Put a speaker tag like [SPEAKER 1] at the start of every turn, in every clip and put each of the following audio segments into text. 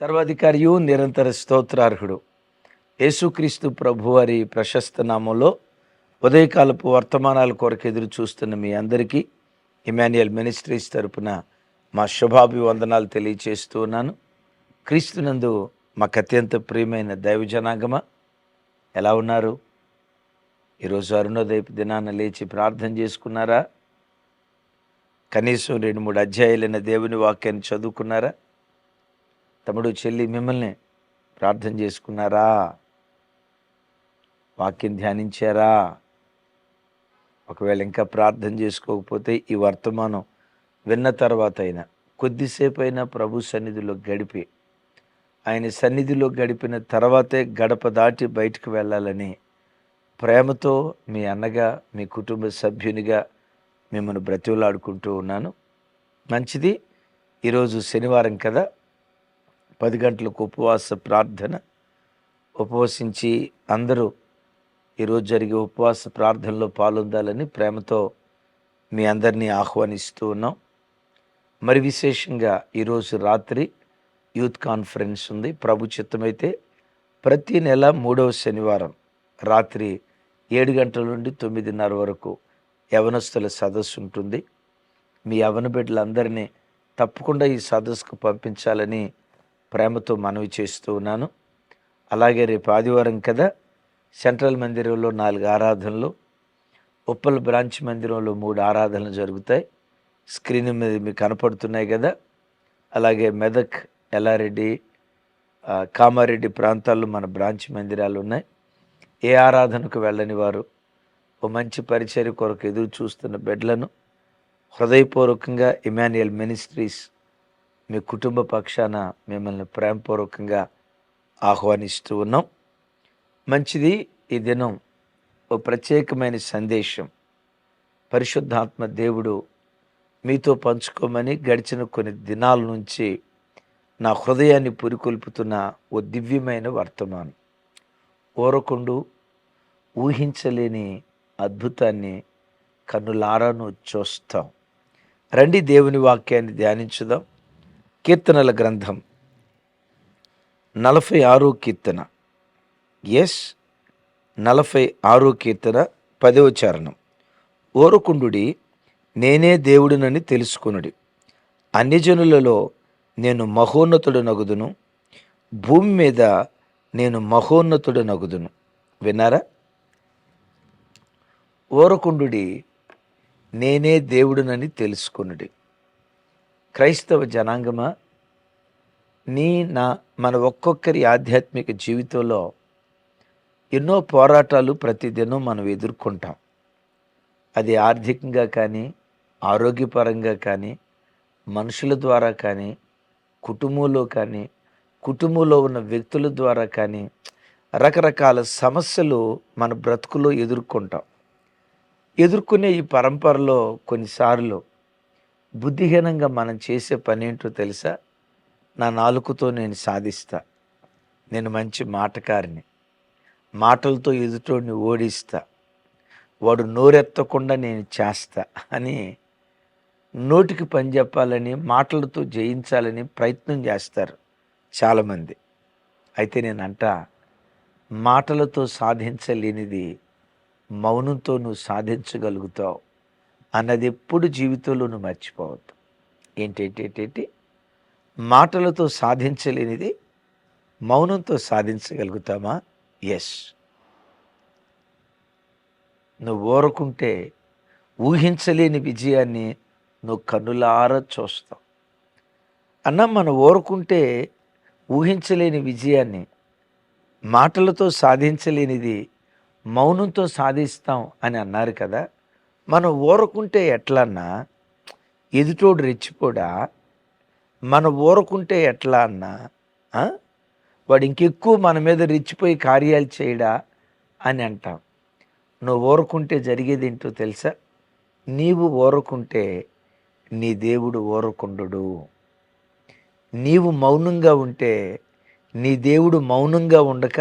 [SPEAKER 1] సర్వాధికారియు నిరంతర స్తోత్రార్హుడు. యేసుక్రీస్తు ప్రభువారి ప్రశస్త నామంలో ఉదయకాలపు వర్తమానాల కొరకు ఎదురు చూస్తున్న మీ అందరికీ ఇమాన్యుయల్ మినిస్ట్రీస్ తరపున మా శుభాభివందనాలు తెలియచేస్తూ ఉన్నాను. క్రీస్తునందు మాకు అత్యంత ప్రియమైన దైవ జనాగమ ఎలా ఉన్నారు? ఈరోజు అరుణోదయపు దినాన లేచి ప్రార్థన చేసుకున్నారా? కనీసం రెండు మూడు అధ్యాయులైన దేవుని వాక్యాన్ని చదువుకున్నారా? తమ్ముడు చెల్లి మిమ్మల్ని ప్రార్థన చేసుకున్నారా? వాక్యం ధ్యానించారా? ఒకవేళ ఇంకా ప్రార్థన చేసుకోకపోతే ఈ వర్తమానం విన్న తర్వాత అయినా కొద్దిసేపు అయినా ప్రభు సన్నిధిలో గడిపి ఆయన సన్నిధిలో గడిపిన తర్వాతే గడప దాటి బయటకు వెళ్ళాలని ప్రేమతో మీ అన్నగా మీ కుటుంబ సభ్యునిగా మిమ్మల్ని బ్రతివులాడుకుంటూ ఉన్నాను. మంచిది. ఈరోజు శనివారం కదా? పది గంటలకు ఉపవాస ప్రార్థన. ఉపవసించి అందరూ ఈరోజు జరిగే ఉపవాస ప్రార్థనలో పాల్గొందాలని ప్రేమతో మీ అందరినీ ఆహ్వానిస్తూ ఉన్నాం. మరి విశేషంగా ఈరోజు రాత్రి యూత్ కాన్ఫరెన్స్ ఉంది. ప్రభు చిత్తమైతే ప్రతి నెల మూడవ శనివారం రాత్రి ఏడు గంటల నుండి తొమ్మిదిన్నర వరకు యవనస్తుల సదస్సు ఉంటుంది. మీ యవన బిడ్డలందరినీ తప్పకుండా ఈ సదస్సుకు పంపించాలని ప్రేమతో మనవి చేస్తూ ఉన్నాను. అలాగే రేపు ఆదివారం కదా సెంట్రల్ మందిరంలో నాలుగు ఆరాధనలు ఉప్పల్ బ్రాంచ్ మందిరంలో మూడు ఆరాధనలు జరుగుతాయి. స్క్రీన్ మీద మీకు కనపడుతున్నాయి కదా. అలాగే మెదక్ ఎల్లారెడ్డి కామారెడ్డి ప్రాంతాల్లో మన బ్రాంచ్ మందిరాలు ఉన్నాయి. ఏ ఆరాధనకు వెళ్ళని వారు ఓ మంచి పరిచర్య కొరకు ఎదురు చూస్తున్న బిడ్డలను హృదయపూర్వకంగా ఇమాన్యుయల్ మినిస్ట్రీస్ మీ కుటుంబ పక్షాన మిమ్మల్ని ప్రేమపూర్వకంగా ఆహ్వానిస్తూ ఉన్నాం. మంచిది ఈ దినం. ఓ ప్రత్యేకమైన సందేశం. పరిశుద్ధాత్మ దేవుడు మీతో పంచుకోమని గడిచిన కొన్ని దినాల నుంచి నా హృదయాన్ని పురికొల్పుతున్న ఓ దివ్యమైన వర్తమానం. ఓరకుండు ఊహించలేని అద్భుతాన్ని కన్నులారాను చూస్తాం రండి దేవుని వాక్యాన్ని ధ్యానించుదాం. కీర్తనల గ్రంథం నలభై ఆరో కీర్తన. ఎస్ నలభై ఆరో కీర్తన పదవ చరణం. ఓరకుండుడి నేనే దేవుడినని తెలుసుకొనుడి. అన్యజనులలో నేను మహోన్నతుడు నగుదును భూమి మీద నేను మహోన్నతుడు నగుదును విన్నారా? ఓరకుండుడి నేనే దేవుడినని తెలుసుకొనుడి. క్రైస్తవ జనాంగమా? నీ నా మన ఒక్కొక్కరి ఆధ్యాత్మిక జీవితంలో ఎన్నో పోరాటాలు ప్రతిదినం మనం ఎదుర్కొంటాం. అది ఆర్థికంగా కానీ ఆరోగ్యపరంగా కానీ మనుషుల ద్వారా కానీ కుటుంబంలో కానీ కుటుంబంలో ఉన్న వ్యక్తుల ద్వారా కానీ రకరకాల సమస్యలు మన బ్రతుకులో ఎదుర్కొంటాం. ఎదుర్కొనే ఈ పరంపరలో కొన్నిసార్లు బుద్ధిహీనంగా మనం చేసే పని ఏంటో తెలుసా? నా నాలుకతో నేను సాధిస్తా. నేను మంచి మాటకారిని. మాటలతో ఎదుటోడిని ఓడిస్తా. వాడు నోరెత్తకుండా నేను చేస్తా అని నోటికి పని చెప్పాలని మాటలతో జయించాలని ప్రయత్నం చేస్తారు చాలామంది. అయితే నేను అంట మాటలతో సాధించలేనిది మౌనంతో నువ్వు సాధించగలుగుతావు. అన్నది ఎప్పుడు జీవితంలో నువ్వు మర్చిపోవద్దు. ఏంటేంటేంటేంటి? మాటలతో సాధించలేనిది మౌనంతో సాధించగలుగుతామా? ఎస్ నువ్వు ఓరకుంటే ఊహించలేని విజయాన్ని నువ్వు కన్నులారా చూస్తావు. అన్న మనం ఓరుకుంటే ఊహించలేని విజయాన్ని మాటలతో సాధించలేనిది మౌనంతో సాధిస్తాం అని అన్నారు కదా? మనం ఊరకుంటే ఎట్లన్నా ఎదుటోడు రెచ్చిపోడా? మనం ఊరకుంటే ఎట్లా అన్నా? వాడు ఇంకెక్కువ మన మీద రెచ్చిపోయి కార్యాలు చేయడా? అని అంటాం. నువ్వు ఊరకుంటే జరిగేది ఏంటో తెలుసా? నీవు ఊరకుంటే నీ దేవుడు ఊరకుండడు. నీవు మౌనంగా ఉంటే నీ దేవుడు మౌనంగా ఉండక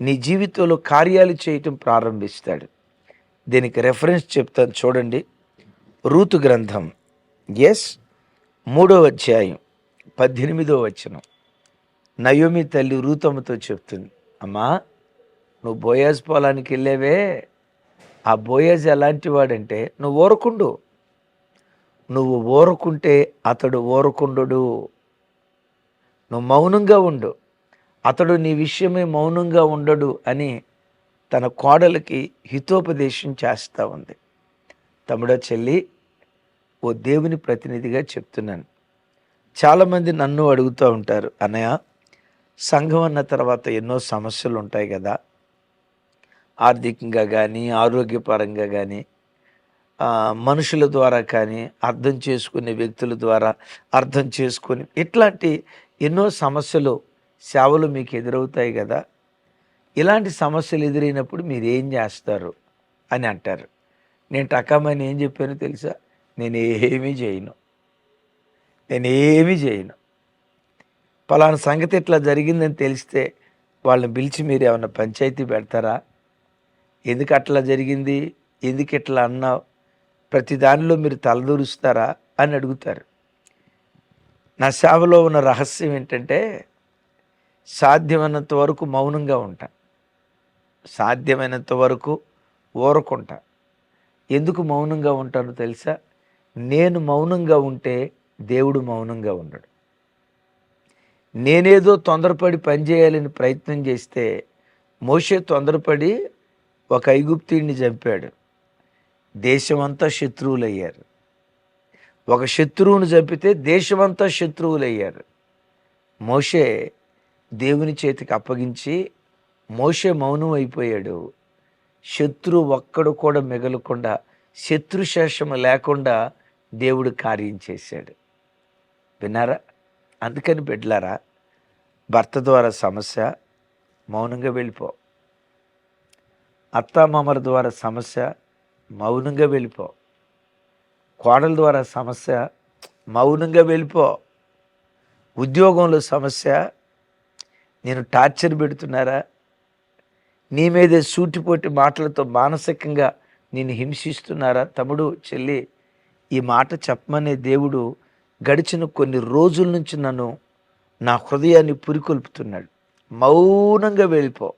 [SPEAKER 1] నీ జీవితంలో కార్యాలు చేయటం ప్రారంభిస్తాడు. దీనికి రెఫరెన్స్ చెప్తాను చూడండి. రూతు గ్రంథం. ఎస్ మూడో అధ్యాయం పద్దెనిమిదో వచనం. నయోమి తల్లి రూతమ్మతో చెప్తుంది అమ్మా నువ్వు బోయాజ్ పొలానికి వెళ్ళేవే? ఆ బోయాజ్ ఎలాంటి వాడంటే నువ్వు ఊరకుండు. నువ్వు ఊరకుంటే అతడు ఊరకుండు నువ్వు మౌనంగా ఉండు. అతడు నీ విషయమే మౌనంగా ఉండడు అని తన కోడలికి హితోపదేశం చేస్తూ ఉంది. తమ్ముడో చెల్లి ఓ దేవుని ప్రతినిధిగా చెప్తున్నాను. చాలామంది నన్ను అడుగుతూ ఉంటారు అన్నయ్య సంఘం అన్న తర్వాత ఎన్నో సమస్యలు ఉంటాయి కదా. ఆర్థికంగా కానీ ఆరోగ్యపరంగా కానీ మనుషుల ద్వారా కానీ అర్థం చేసుకునే వ్యక్తుల ద్వారా అర్థం చేసుకొని ఇట్లాంటి ఎన్నో సమస్యలు సేవలు మీకు ఎదురవుతాయి కదా. ఇలాంటి సమస్యలు ఎదురైనప్పుడు మీరు ఏం చేస్తారు అని అంటారు. నేను టకామని ఏం చెప్పాను తెలుసా? నేను ఏమీ చేయను. నేను ఏమీ చేయను. పలానా సంగతి ఇట్లా జరిగిందని తెలిస్తే వాళ్ళని పిలిచి మీరు ఏమైనా పంచాయతీ పెడతారా? ఎందుకు అట్లా జరిగింది? ఎందుకు ఇట్లా అన్నావు? ప్రతి దానిలో మీరు తలదూరుస్తారా అని అడుగుతారు. నా సేవలో ఉన్న రహస్యం ఏంటంటే సాధ్యమైనంత వరకు మౌనంగా ఉంటాను. సాధ్యమైనంత వరకు ఊరకుంటా. ఎందుకు మౌనంగా ఉంటానో తెలుసా? నేను మౌనంగా ఉంటే దేవుడు మౌనంగా ఉండడు. నేనేదో తొందరపడి పనిచేయాలని ప్రయత్నం చేస్తే మోషే తొందరపడి ఒక ఐగుప్తిని చంపాడు. దేశమంతా శత్రువులయ్యారు. ఒక శత్రువును చంపితే దేశమంతా శత్రువులయ్యారు. మోషే దేవుని చేతికి అప్పగించి మోషే మౌనం అయిపోయాడు. శత్రు ఒక్కడు కూడా మిగలకుండా శత్రుశేషము లేకుండా దేవుడు కార్యం చేశాడు. విన్నారా? అందుకని బిడ్డలారా భర్త ద్వారా సమస్య మౌనంగా వెళ్ళిపో. అత్తామామల ద్వారా సమస్య మౌనంగా వెళ్ళిపో. కోడల ద్వారా సమస్య మౌనంగా వెళ్ళిపో. ఉద్యోగంలో సమస్య నేను టార్చర్ పెడుతున్నారా? నీ మీదే సూటిపోటి మాటలతో మానసికంగా నేను హింసిస్తున్నారా? తమ్ముడు చెల్లి ఈ మాట చెప్పమనే దేవుడు గడిచిన కొన్ని రోజుల నుంచి నన్ను నా హృదయాన్ని పురికొల్పుతున్నాడు. మౌనంగా వెళ్ళిపో.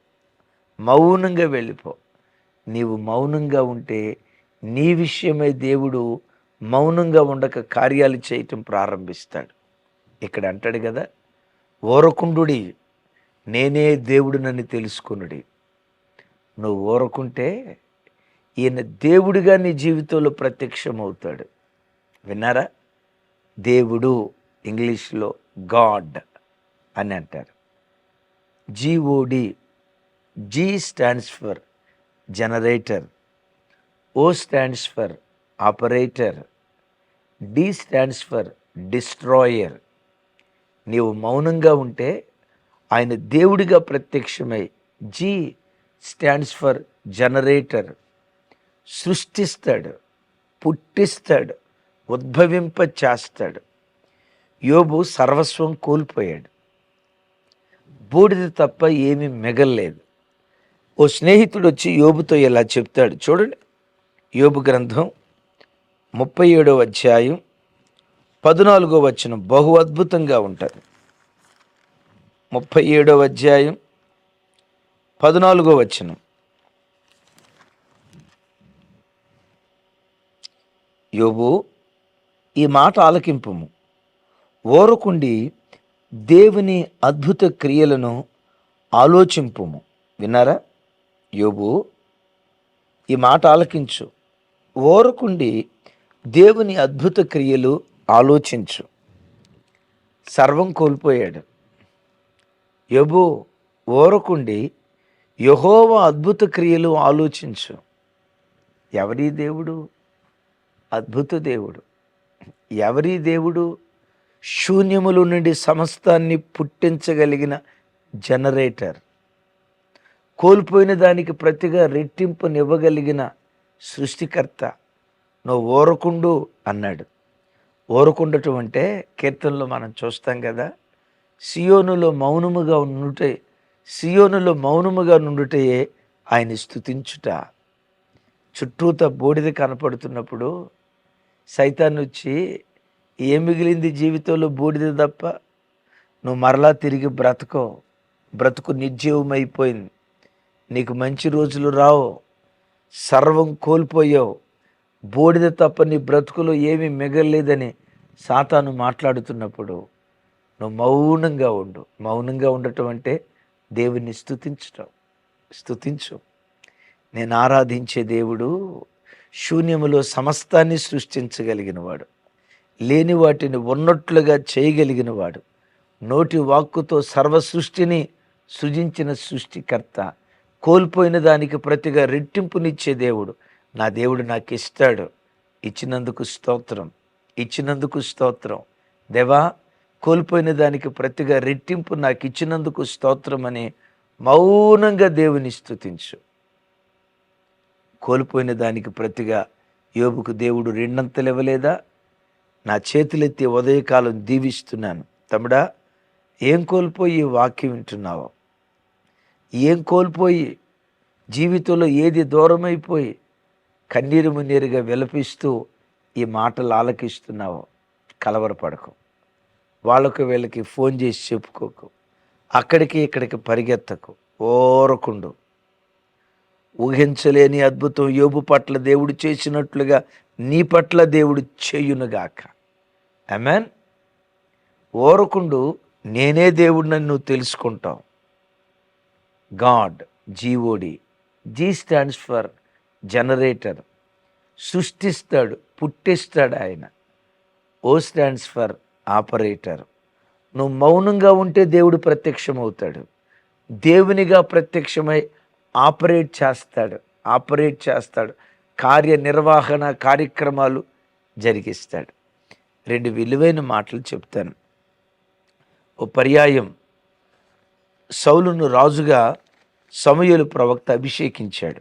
[SPEAKER 1] మౌనంగా వెళ్ళిపో. నీవు మౌనంగా ఉంటే నీ విషయమై దేవుడు మౌనంగా ఉండక కార్యాలు చేయటం ప్రారంభిస్తాడు. ఇక్కడ అంటాడు కదా ఓరకుండుడి నేనే దేవుడు నన్ను తెలుసుకునుడి. నువ్వు ఓరకుంటే ఈయన దేవుడిగా నీ జీవితంలో ప్రత్యక్షమవుతాడు. విన్నారా? దేవుడు ఇంగ్లీష్లో గాడ్ అని అంటారు. GOD G stands for generator O stands for operator D stands for destroyer నీవు మౌనంగా ఉంటే ఆయన దేవుడిగా ప్రత్యక్షమై జీ స్టాండ్స్ ఫర్ జనరేటర్ సృష్టిస్తాడు పుట్టిస్తాడు ఉద్భవింప చేస్తాడు యోబు సర్వస్వం కోల్పోయాడు. బూడిద తప్ప ఏమీ మిగల్లేదు. ఓ స్నేహితుడు వచ్చి యోబుతో ఇలా చెప్తాడు చూడండి. యోబు గ్రంథం ముప్పై ఏడో అధ్యాయం పద్నాలుగో వచ్చిన బహు అద్భుతంగా ఉంటుంది. ముప్పై ఏడో అధ్యాయం పద్నాలుగో వచనం. యోబు ఈ మాట ఆలకింపుము. ఓరకుండి దేవుని అద్భుత క్రియలను ఆలోచింపుము. విన్నారా? యోబు ఈ మాట ఆలకించు. ఓరకుండి దేవుని అద్భుత క్రియలు ఆలోచించు. సర్వం కోల్పోయాడు. యోబు ఓరకుండి యహోవ అద్భుత క్రియలు ఆలోచించు. ఎవరి దేవుడు? అద్భుత దేవుడు. ఎవరి దేవుడు? శూన్యముల నుండి సమస్తాన్ని పుట్టించగలిగిన జనరేటర్. కోల్పోయిన దానికి ప్రతిగా రెట్టింపునివ్వగలిగిన సృష్టికర్త. నువ్వు ఓరకుండు అన్నాడు. ఓరకుండటం అంటే కీర్తనలో మనం చూస్తాం కదా సియోనులో మౌనముగా ఉండుటే సియోనులో మౌనముగా నుండుటయే ఆయన స్థుతించుట చుట్టూత బూడిద కనపడుతున్నప్పుడు సైతాన్ని వచ్చి ఏం మిగిలింది జీవితంలో బూడిద తప్ప? నువ్వు మరలా తిరిగి బ్రతకో. బ్రతుకు నిర్జీవమైపోయింది. నీకు మంచి రోజులు రావు. సర్వం కోల్పోయావు. బూడిద తప్ప నీ బ్రతుకులో ఏమీ మిగలలేదని సాతాను మాట్లాడుతున్నప్పుడు నువ్వు మౌనంగా ఉండు. మౌనంగా ఉండటం అంటే దేవుణ్ణి స్థుతించటం స్థుతించు నేను ఆరాధించే దేవుడు శూన్యములో సమస్తాన్ని సృష్టించగలిగిన వాడు లేని వాటిని ఉన్నట్లుగా చేయగలిగిన వాడు నోటి వాక్కుతో సర్వ సృష్టిని సృజించిన సృష్టికర్త. కోల్పోయిన దానికి ప్రతిగా రెట్టింపునిచ్చే దేవుడు. నా దేవుడు నాకు ఇస్తాడు ఇచ్చినందుకు స్తోత్రం. ఇచ్చినందుకు స్తోత్రం. దేవా కోల్పోయిన దానికి ప్రతిగా రెట్టింపు నాకు ఇచ్చినందుకు స్తోత్రం అని మౌనంగా దేవుని స్థుతించు కోల్పోయిన దానికి ప్రతిగా యోబుకు దేవుడు రెండంతలు ఇవ్వలేదా? నా చేతులెత్తి ఉదయకాలం దీవిస్తున్నాను. తమ్ముడా ఏం కోల్పోయి వాక్యం వింటున్నావు? ఏం కోల్పోయి జీవితంలో ఏది దూరమైపోయి కన్నీరు మున్నీరుగా విలపిస్తూ ఈ మాటలు ఆలకిస్తున్నావో? కలవరపడకు. వాళ్ళకు వీళ్ళకి ఫోన్ చేసి చెప్పుకోకు. అక్కడికి ఇక్కడికి పరిగెత్తకు. ఓరకుండు. ఊహించలేని అద్భుతం యోబు పట్ల దేవుడు చేసినట్లుగా నీ పట్ల దేవుడు చేయునుగాక. అమెన్ ఓరకుండు నేనే దేవుడిని నువ్వు తెలుసుకుంటావు. God G O D G stands for generator సృష్టిస్తాడు పుట్టిస్తాడు ఆయన. O stands for operator. నువ్వు మౌనంగా ఉంటే దేవుడు ప్రత్యక్షమవుతాడు. దేవునిగా ప్రత్యక్షమై ఆపరేట్ చేస్తాడు. ఆపరేట్ చేస్తాడు. కార్యనిర్వహణ కార్యక్రమాలు జరిగిస్తాడు. రెండు విలువైన మాటలు చెప్తాను. ఓ పర్యాయం. సౌలును రాజుగా సమయలు ప్రవక్త అభిషేకించాడు.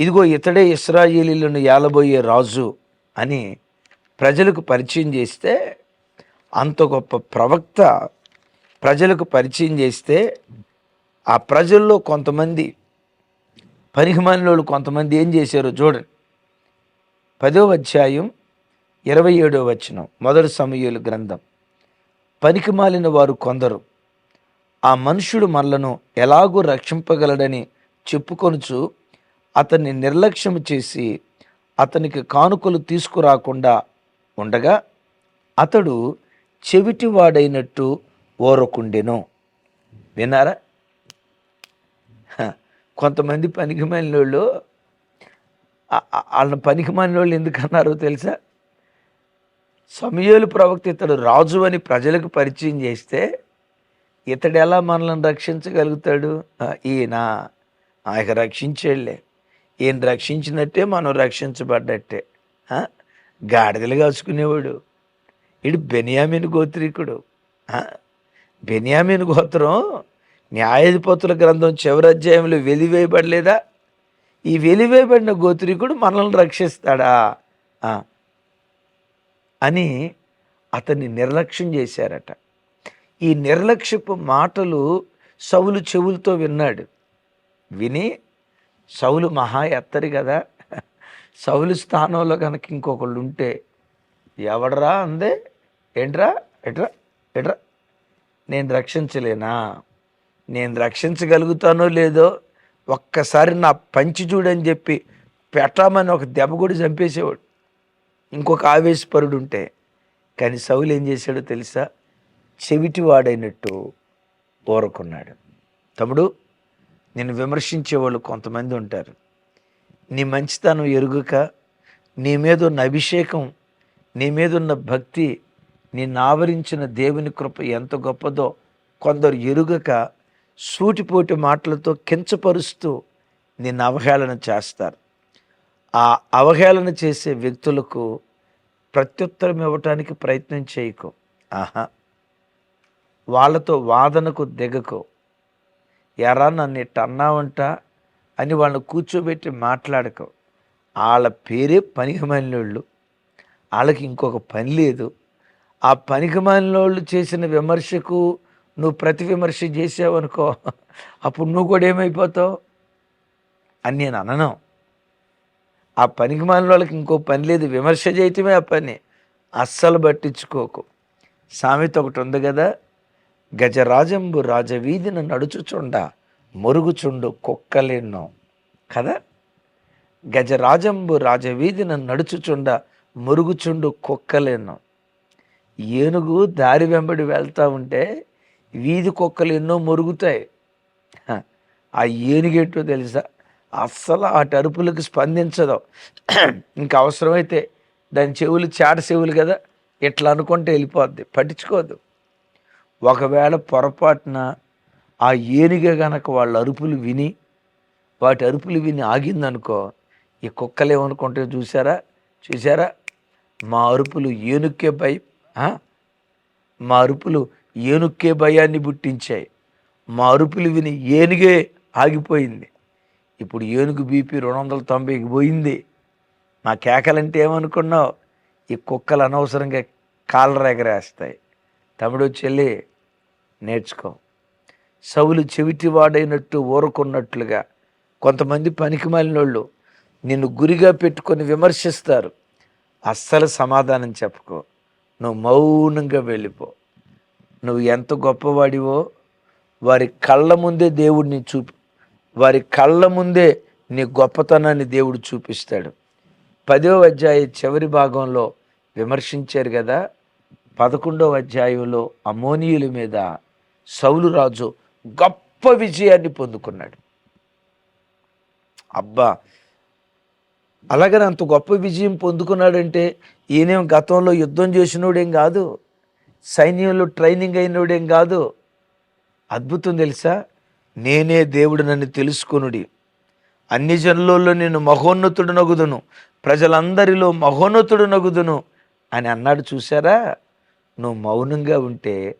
[SPEAKER 1] ఇదిగో ఇతడే ఇస్రాయేలీలను ఏలబోయే రాజు అని ప్రజలకు పరిచయం చేస్తే అంత గొప్ప ప్రవక్త ప్రజలకు పరిచయం చేస్తే ఆ ప్రజల్లో కొంతమంది పనికిమాలినోళ్ళు కొంతమంది ఏం చేశారో చూడండి. పదో అధ్యాయం ఇరవై ఏడో వచనం మొదటి సమయాలు గ్రంథం. పనికిమాలిన వారు కొందరు ఆ మనుషుడు మనలను ఎలాగూ రక్షింపగలడని చెప్పుకొనుచు అతన్ని నిర్లక్ష్యం చేసి అతనికి కానుకలు తీసుకురాకుండా ఉండగా అతడు చెవిటివాడైనట్టు ఓరకుండెను. విన్నారా? కొంతమంది పనికి వాళ్ళు వాళ్ళని పనికి వాళ్ళు ఎందుకన్నారో తెలుసా? సమయాలు ప్రవక్త ఇతడు రాజు అని ప్రజలకు పరిచయం చేస్తే ఇతడు ఎలా మనల్ని రక్షించగలుగుతాడు? ఈయన ఆయన రక్షించేళ్ళే. ఈయన రక్షించినట్టే మనం రక్షించబడ్డట్టే. గాడిదలు కాచుకునేవాడు వీడు బెనియామిన్ గోత్రీకుడు. బెనియామిన్ గోత్రం న్యాయాధిపతుల గ్రంథం చివరి అధ్యాయంలో వెలివేయబడలేదా? ఈ వెలివేయబడిన గోత్రీకుడు మనల్ని రక్షిస్తాడా? అని అతన్ని నిర్లక్ష్యం చేశారట. ఈ నిర్లక్ష్యపు మాటలు సౌలు చెవులతో విన్నాడు. విని సౌలు మహా ఎత్తరి కదా. సౌలు స్థానంలో కనుక ఇంకొకళ్ళు ఉంటే ఎవడరా అందే? ఏంట్రా? ఎట్రా? ఎట్రా? నేను రక్షించలేనా? నేను రక్షించగలుగుతానో లేదో ఒక్కసారి నా పంచి చూడని చెప్పి పెట్టామని ఒక దెబ్బ కూడా చంపేసేవాడు. ఇంకొక ఆవేశపరుడు ఉంటే కానీ సౌలు ఏం చేశాడో తెలుసా? చెవిటివాడైనట్టు ఊరుకున్నాడు. తమ్ముడు నేను విమర్శించే వాళ్ళు కొంతమంది ఉంటారు. నీ మంచితనం ఎరుగక నీ మీద ఉన్న అభిషేకం నీ మీదున్న భక్తి నిన్ను ఆవరించిన దేవుని కృప ఎంత గొప్పదో కొందరు ఎరుగక సూటిపోటి మాటలతో కించపరుస్తూ నిన్ను అవహేళన చేస్తారు. ఆ అవహేళన చేసే వ్యక్తులకు ప్రత్యుత్తరం ఇవ్వటానికి ప్రయత్నం చేయకు. ఆహా. వాళ్ళతో వాదనకు దిగకు. ఎరా నన్ను ఇట్ట అన్నావంట అని వాళ్ళని కూర్చోబెట్టి మాట్లాడకు. వాళ్ళ పేరే పనికిమాలినోళ్ళు. వాళ్ళకి ఇంకొక పని లేదు. ఆ పనికిమాలినోళ్ళు చేసిన విమర్శకు నువ్వు ప్రతి విమర్శ చేసావనుకో అప్పుడు నువ్వు కూడా ఏమైపోతావు? అని నేను అనను. ఆ పనికి మాలిన వాళ్ళకి ఇంకో పని లేదు. విమర్శ చేయటమే ఆ పని. అస్సలు పట్టించుకోకు. సామెత ఒకటి ఉంది కదా గజరాజంబు రాజవీధిని నడుచుచుండ మురుగుచుండు కుక్కలెన్నో. కదా? గజరాజంబు రాజవీధిని నడుచుచుండ మురుగుచుండు కుక్కలేను. ఏనుగు దారి వెంబడి వెళ్తా ఉంటే వీధి కుక్కలు ఎన్నో మురుగుతాయి. ఆ ఏనుగేటో తెలుసా? అస్సలు ఆ టరుపులకు స్పందించదు. ఇంకా అవసరమైతే దాని చెవులు చాట చెవులు కదా ఇట్లా అనుకుంటే వెళ్ళిపోద్ది. పట్టించుకోదు. ఒకవేళ పొరపాటున ఆ ఏనుగ గనక వాళ్ళ అరుపులు విని వాటి అరుపులు విని ఆగిందనుకో ఈ కుక్కలు ఏమనుకుంటే చూసారా చూసారా మా అరుపులు ఏనుక్కే భయం మా అరుపులు ఏనుక్కే భయాన్ని పుట్టించాయి. మా అరుపులు విని ఏనుగే ఆగిపోయింది. ఇప్పుడు ఏనుగు బీపీ రెండు వందల తొంభైకి పోయింది. మా కేకలంటే ఏమనుకున్నావు? ఈ కుక్కలు అనవసరంగా కాళ్ళ ఎగరేస్తాయి తమ్ముడు చెల్లి నేర్చుకో. సవులు చెవిటివాడైనట్టు ఊరుకున్నట్లుగా కొంతమంది పనికి మాలినోళ్ళు నిన్ను గురిగా పెట్టుకొని విమర్శిస్తారు. అస్సలు సమాధానం చెప్పుకో. నువ్వు మౌనంగా వెళ్ళిపో. నువ్వు ఎంత గొప్పవాడివో వారి కళ్ళ ముందే దేవుడిని చూపి వారి కళ్ళ ముందే నీ గొప్పతనాన్ని దేవుడు చూపిస్తాడు. పదో అధ్యాయ చివరి భాగంలో విమర్శించారు కదా పదకొండవ అధ్యాయంలో అమోనియుల మీద సౌలు రాజు గొప్ప విజయాన్ని పొందుకున్నాడు. అబ్బా అలాగని అంత గొప్ప విజయం పొందుకున్నాడంటే ఈయనేం గతంలో యుద్ధం చేసినోడేం కాదు సైన్యంలో ట్రైనింగ్ అయినోడేం కాదు. అద్భుతం తెలుసా? నేనే దేవుడు నన్ను తెలుసుకునుడి. అన్ని జనులలో నేను మహోన్నతుడు నగుదును. ప్రజలందరిలో మహోన్నతుడు నగుదును అని అన్నాడు చూసారా నువ్వు మౌనంగా ఉంటే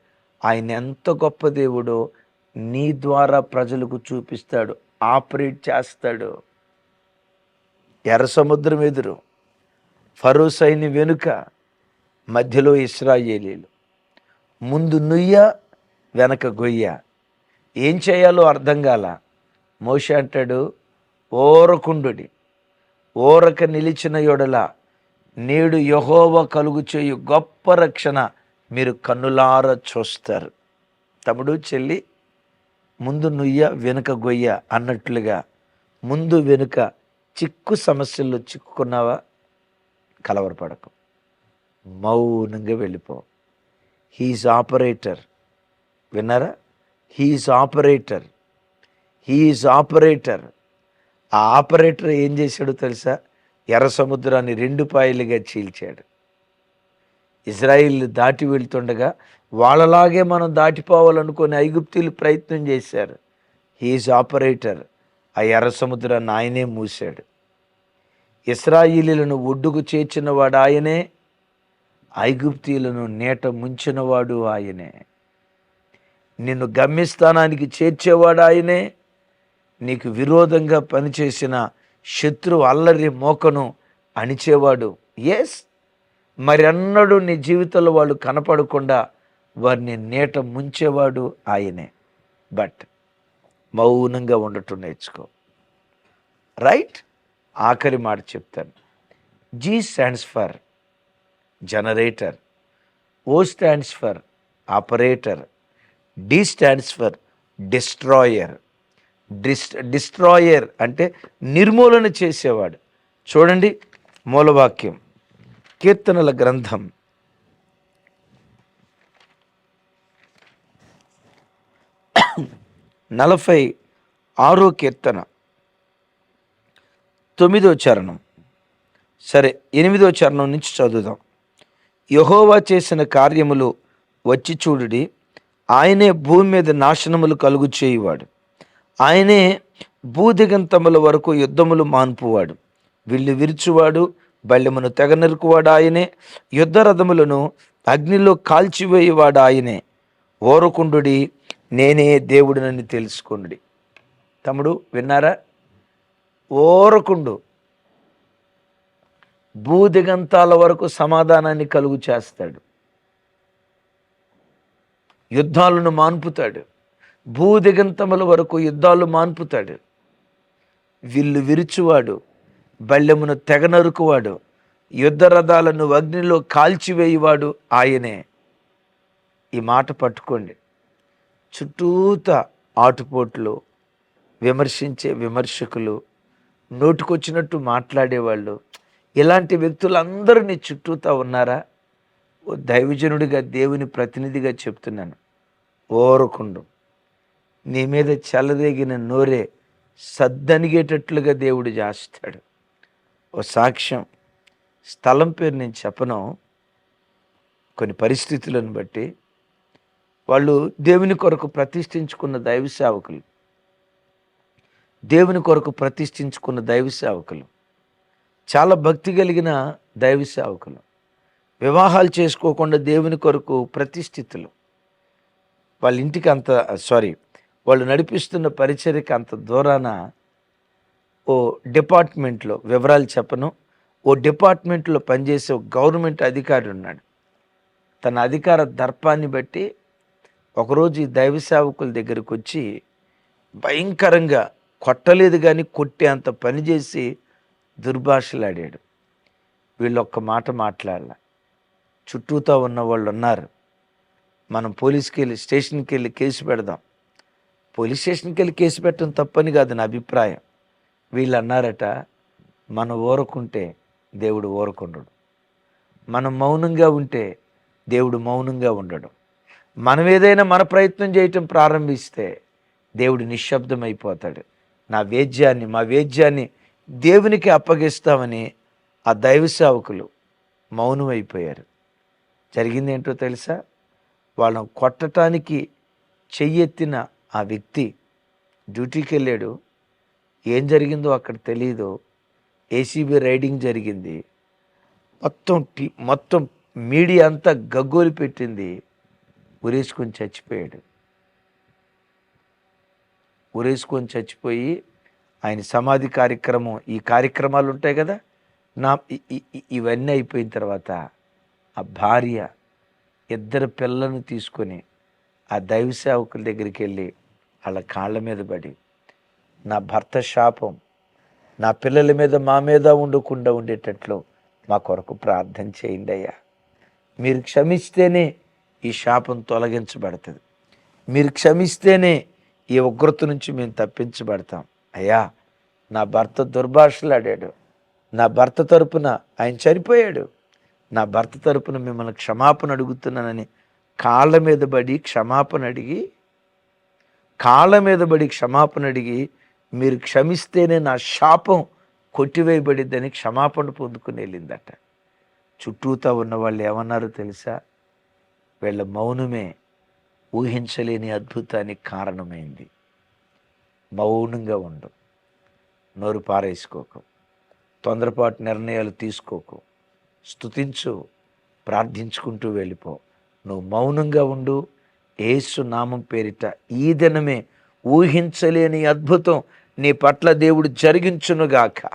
[SPEAKER 1] ఆయన ఎంత గొప్ప దేవుడో నీ ద్వారా ప్రజలకు చూపిస్తాడు ఆపరేట్ చేస్తాడు. ఎర్ర సముద్రం ఎదురు ఫరో సైని వెనుక మధ్యలో ఇస్రాయేలీలు. ముందు నుయ్య వెనక గొయ్య. ఏం చేయాలో అర్థం కాల. మోష అంటాడు ఓరకుండుడి ఓరక నిలిచిన యొడల నేడు యహోవ కలుగు చేయు గొప్ప రక్షణ మీరు కన్నులార చూస్తారు. తమ్ముడు చెల్లి ముందు నుయ్య వెనుక గొయ్య అన్నట్లుగా ముందు వెనుక చిక్కు సమస్యల్లో చిక్కుకున్నావా? కలవరపడకు. మౌనంగా వెళ్ళిపో. హీఈస్ ఆపరేటర్ విన్నారా? He is operator he is operator ఆ ఆపరేటర్ ఏం చేశాడో తెలుసా? ఎర్ర సముద్రాన్ని రెండు పాయలుగా చీల్చాడు. ఇజ్రాయిల్ దాటి వెళ్తుండగా వాళ్ళలాగే మనం దాటిపోవాలనుకుని ఐగుప్తీలు ప్రయత్నం చేశారు. హీఈస్ ఆపరేటర్ ఆ ఎర్ర సముద్రాన్ని ఆయనే మూశాడు. ఇస్రాయిలీలను ఒడ్డుకు చేర్చినవాడు ఆయనే ఐగుప్తీయులను నేట ముంచినవాడు ఆయనే. నిన్ను గమ్యస్థానానికి చేర్చేవాడు ఆయనే నీకు విరోధంగా పనిచేసిన శత్రు అల్లరి మోకను అణిచేవాడు. ఎస్ మరెన్నడూ నీ జీవితంలో వాళ్ళు కనపడకుండా వారిని నేట ముంచేవాడు ఆయనే. బట్ మౌనంగా ఉండటం నేర్చుకో. రైట్? ఆఖరి మాట చెప్తాను. G stands for generator. O stands for operator. D stands for destroyer. Dis destroyer అంటే నిర్మూలన చేసేవాడు. చూడండి మూలవాక్యం. కీర్తనల గ్రంథం. నలభై ఆరో కీర్తన తొమ్మిదో చరణం. సరే ఎనిమిదో చరణం నుంచి చదువుదాం. యహోవా చేసిన కార్యములు వచ్చి చూడుడి. ఆయనే భూమి మీద నాశనములు కలుగు చేయువాడు. ఆయనే భూదిగంతముల వరకు యుద్ధములు మాన్పువాడు. విల్లు విరుచువాడు బల్లెమును తెగనెరుకువాడు ఆయనే. యుద్ధ రథములను అగ్నిలో కాల్చివేయవాడు ఆయనే. ఓరకుండుడి నేనే దేవుడినని తెలుసుకుండి తమ్ముడు విన్నారా? ఓరకుండు భూదిగంతాల వరకు సమాధానాన్ని కలుగు చేస్తాడు. యుద్ధాలను మాన్పుతాడు. భూదిగంతముల వరకు యుద్ధాలు మాన్పుతాడు. విల్లు విరుచువాడు బళ్ళెమును తెగ నరుకువాడు యుద్ధ రథాలను అగ్నిలో కాల్చివేయువాడు ఆయనే. ఈ మాట పట్టుకోండి. చుట్టూత ఆటుపోట్లు విమర్శించే విమర్శకులు నోటుకొచ్చినట్టు మాట్లాడేవాళ్ళు. ఇలాంటి వ్యక్తులందరూ నీ చుట్టూతా ఉన్నారా? ఓ దైవజనుడిగా దేవుని ప్రతినిధిగా చెప్తున్నాను. ఓరకుండు. నీ మీద చల్లదేగిన నోరే సద్దనిగేటట్లుగా దేవుడు చేస్తాడు ఓ సాక్ష్యం. స్థలం పేరు నేను చెప్పను. కొన్ని పరిస్థితులను బట్టి వాళ్ళు దేవుని కొరకు ప్రతిష్ఠించుకున్న దైవ సేవకులు. దేవుని కొరకు ప్రతిష్ఠించుకున్న దైవ సేవకులు. చాలా భక్తి కలిగిన దైవ సేవకులు. వివాహాలు చేసుకోకుండా దేవుని కొరకు ప్రతిష్ఠితులు. వాళ్ళ ఇంటికి అంత సారీ వాళ్ళు నడిపిస్తున్న పరిచర్యకి అంత దూరాన ఓ డిపార్ట్మెంట్లో వివరాలు చెప్పను. ఓ డిపార్ట్మెంట్లో పనిచేసే గవర్నమెంట్ అధికారి ఉన్నాడు. తన అధికార దర్పాన్ని బట్టి ఒకరోజు ఈ దైవ సేవకుల దగ్గరికి వచ్చి భయంకరంగా కొట్టలేదు కానీ కొట్టే అంత పని చేసి దుర్భాషలాడాడు. వీళ్ళు ఒక్క మాట మాట్లాడాల. చుట్టూతో ఉన్న వాళ్ళు ఉన్నారు. మనం పోలీస్కి వెళ్ళి స్టేషన్కి వెళ్ళి కేసు పెడదాం. పోలీస్ స్టేషన్కి వెళ్ళి కేసు పెట్టడం తప్పని కాదు నా అభిప్రాయం. వీళ్ళు అన్నారట మనం ఊరకుంటే దేవుడు ఊరకుండడు. మనం మౌనంగా ఉంటే దేవుడు మౌనంగా ఉండడు. మనం ఏదైనా మన ప్రయత్నం చేయటం ప్రారంభిస్తే దేవుడు నిశ్శబ్దం అయిపోతాడు నా వేద్యాన్ని మా వేద్యాన్ని దేవునికి అప్పగిస్తామని ఆ దైవ సేవకులు మౌనం అయిపోయారు జరిగింది ఏంటో తెలుసా? వాళ్ళని కొట్టడానికి చెయ్యెత్తిన ఆ వ్యక్తి డ్యూటీకి వెళ్ళాడు. ఏం జరిగిందో అక్కడ తెలియదు ఏసీబీ రైడింగ్ జరిగింది. మొత్తం టీ మొత్తం మీడియా అంతా గగ్గోలు పెట్టింది. ఉరేసుకొని చచ్చిపోయాడు. ఉరేసుకొని చచ్చిపోయి ఆయన సమాధి కార్యక్రమం ఈ కార్యక్రమాలు ఉంటాయి కదా నా ఇవన్నీ అయిపోయిన తర్వాత ఆ భార్య ఇద్దరు పిల్లలను తీసుకొని ఆ దైవ సేవకుల దగ్గరికి వెళ్ళి వాళ్ళ కాళ్ళ మీద పడి నా భర్త శాపం నా పిల్లల మీద మా మీద ఉండకుండా ఉండేటట్లు మా కొరకు ప్రార్థన చేయండి అయ్యా. మీరు క్షమిస్తేనే ఈ శాపం తొలగించబడుతుంది. మీరు క్షమిస్తేనే ఈ ఉగ్రత నుంచి మేము తప్పించబడతాం. అయ్యా నా భర్త దుర్భాషలాడాడు. నా భర్త తరపున ఆయన చనిపోయాడు. నా భర్త తరపున మిమ్మల్ని క్షమాపణ అడుగుతున్నానని కాళ్ళ మీద పడి క్షమాపణ అడిగి కాళ్ళ మీద పడి క్షమాపణ అడిగి మీరు క్షమిస్తేనే నా శాపం కొట్టివేయబడిద్దని క్షమాపణ పొందుకుని వెళ్ళిందట. చుట్టూతా ఉన్న వాళ్ళు ఏమన్నారో తెలుసా? వీళ్ళ మౌనమే ఊహించలేని అద్భుతానికి కారణమైంది. మౌనంగా ఉండు. నోరు పారేసుకోకు. తొందరపాటు నిర్ణయాలు తీసుకోకు. స్తుతించు ప్రార్థించుకుంటూ వెళ్ళిపో. నువ్వు మౌనంగా ఉండు. ఏసు నామం పేరిట ఈ దినమే ఊహించలేని అద్భుతం నీ పట్ల దేవుడు జరిగించునుగాక.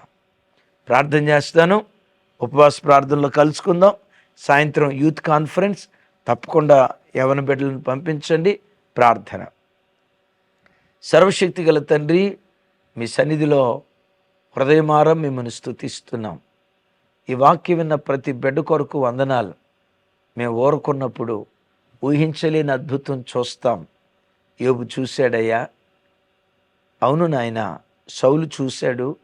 [SPEAKER 1] ప్రార్థన చేస్తాను. ఉపవాస ప్రార్థనలో కలుసుకుందాం. సాయంత్రం యూత్ కాన్ఫరెన్స్ తప్పకుండా యవన బిడ్డలను పంపించండి. ప్రార్థన. సర్వశక్తి గల తండ్రి మీ సన్నిధిలో హృదయమారం మిమ్మల్ని స్థుతిస్తున్నాం ఈ వాక్యం విన్న ప్రతి బిడ్డ కొరకు వందనాలు. మేము ఓరుకున్నప్పుడు ఊహించలేని అద్భుతం చూస్తాం. యోబు చూశాడయ్యా. అవును నాయన సౌలు చూశాడు.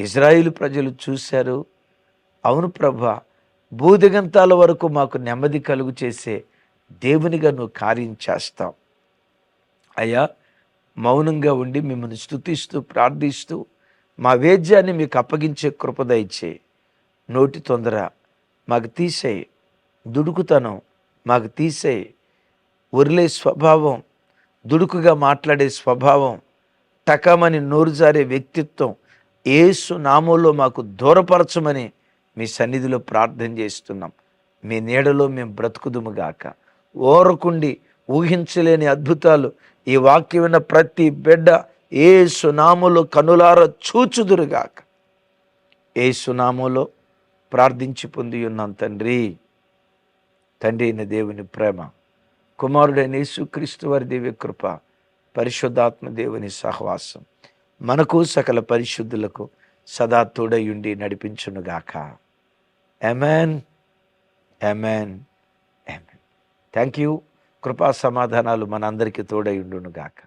[SPEAKER 1] ఇజ్రాయిల్ ప్రజలు చూశారు. అవును ప్రభా భూదిగంతాల వరకు మాకు నెమ్మది కలుగు చేసే దేవునిగా నువ్వు కార్యం చేస్తావు. అయ్యా మౌనంగా ఉండి మిమ్మల్ని స్తుతిస్తూ ప్రార్థిస్తూ మా వేద్యాన్ని మీకు అప్పగించే కృపద ఇచ్చే నోటి తొందర మాకు తీసేయి. దుడుకుతనం మాకు తీసేయి. ఉరిలే స్వభావం దుడుకుగా మాట్లాడే స్వభావం టకమని నోరు జారే వ్యక్తిత్వం ఏసు నామంలో మాకు దూరపరచమని మీ సన్నిధిలో ప్రార్థన చేస్తున్నాం. మీ నీడలో మేము బ్రతుకుదుముగాక ఓరకుండి ఊహించలేని అద్భుతాలు ఈ వాక్యం విన్న ప్రతి బిడ్డ ఏ సునాములో కనులార చూచుదురుగాక ఏ సునాములో ప్రార్థించి పొంది ఉన్నాం తండ్రి. తండ్రి అయిన దేవుని ప్రేమ కుమారుడైన యేసుక్రీస్తు వారి దివ్య కృప పరిశుద్ధాత్మ దేవుని సహవాసం మనకు సకల పరిశుద్ధులకు సదా తోడయుండి నడిపించునుగాక amen amen amen thank you కృపా సమాధానాలు మనందరికీ తోడై ఉండును గాక